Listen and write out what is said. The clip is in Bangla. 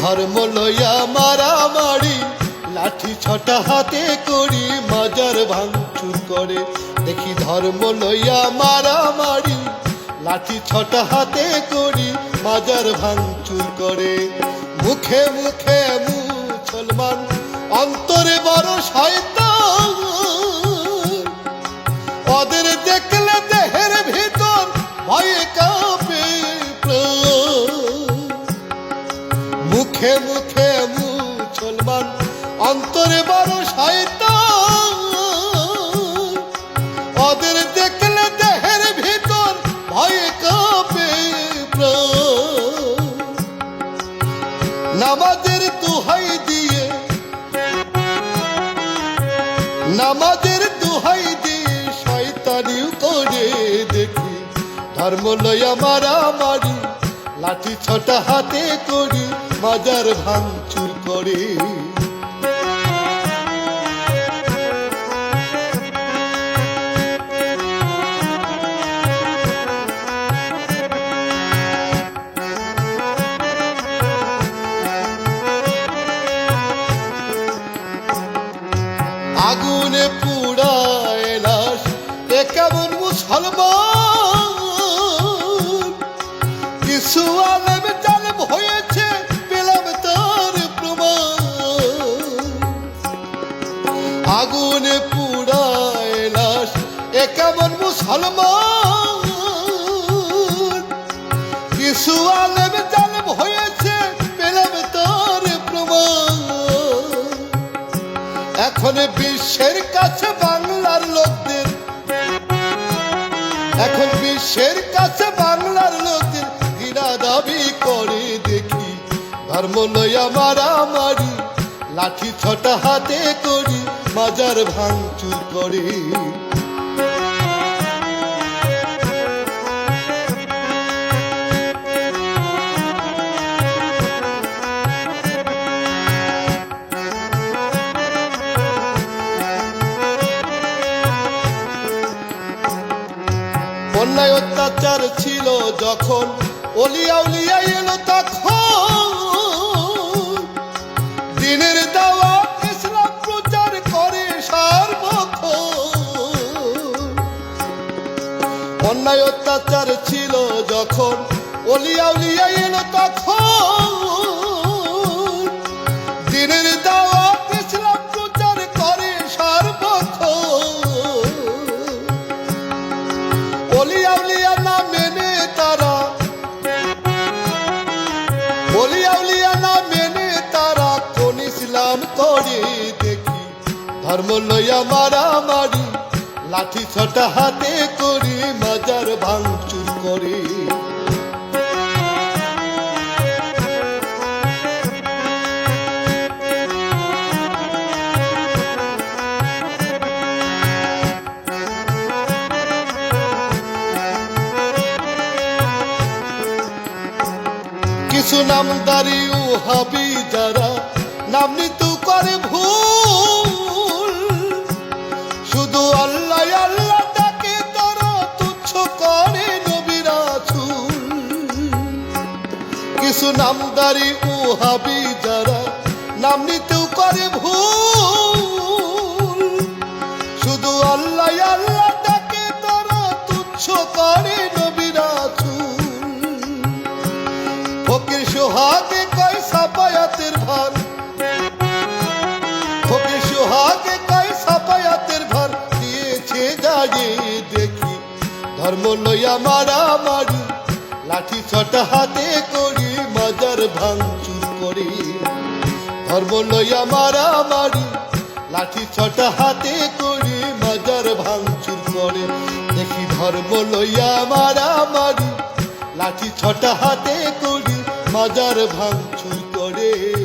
ধর্ম লইয়া মারামারি, লাঠি ছটা হাতে করি, মাজার ভাঙচুর করে। দেখি ধর্ম লইয়া মারামারি, লাঠি ছটা হাতে করি, মাজার ভাঙচুর করে। মুখে মুখে মুসলমান অন্তরে বড় শয়তান। মুখে মুখে মুসলমান অন্তরে বড় শয়তান। ওদের দেখলে দেহের ভিতর ভয়ে কাঁপে। নামাজের দুহাই দিয়ে, নামাজের দুহাই দিয়ে শয়তানিও করে দেখি। ধর্ম লইয়া মারামারি, লাঠি ছটা হাতে করি। মাজার ভাঙচুর করে। আগুনে পুড়ায় লাশ এ কেমন মুসলমান? মুসলমান কিছু হয়েছে, পেলাম তার প্রমাণ। এখন বিশ্বের কাছে বাংলার লোকদের এখন বিশ্বের কাছে বাংলার লোকদের ঘৃণা দাবি করে দেখি। ধর্ম লইয়া মারামারি লাঠি ছটা হাতে করি, মাজার ভাঙচুর করে। অন্যায় অত্যাচার ছিল যখন অলিয়া উলিয়া এলো তখন। দিনের দাওয়াত ইসলাম প্রচার করে সার্বক্ষণ। অন্যায় অত্যাচার ছিল যখন অলিয়া উলিয়া এলো তখন। দিনের দাওয়াত অলিয়া উলিয়া না মেনে তারা কোন ইসলাম করে দেখি। ধর্ম লইয়া মারামারি, লাঠি ছটা হাতে করি, মাজার ভাঙচুর করে কিছু নামদারি হাবি যারা নাম নিতু করে ভুল। শুধু আল্লাহ আল্লাহ তাকে তারা তুচ্ছ করে নবীরা কিছু নামদারি ও হাবি যারা নাম নিতেও করে ভুল। সোহাগে কয় সাপায়াতের ভার ফকির সোহাগে কয় সাপায়াতের ভার দিয়েছে দাঁড়িয়ে দেখি, ধর্ম লইয়া মারামারি। লাঠি ছটা হাতে করি মাজার ভাঙচুর করি। ধর্ম লইয়া মারামারি, লাঠি ছটা হাতে করি মাজার ভাঙচুর করে। দেখি ধর্ম লইয়া মারামারি, লাঠি ছটা হাতে করি হাজার ভাঙচুর করে।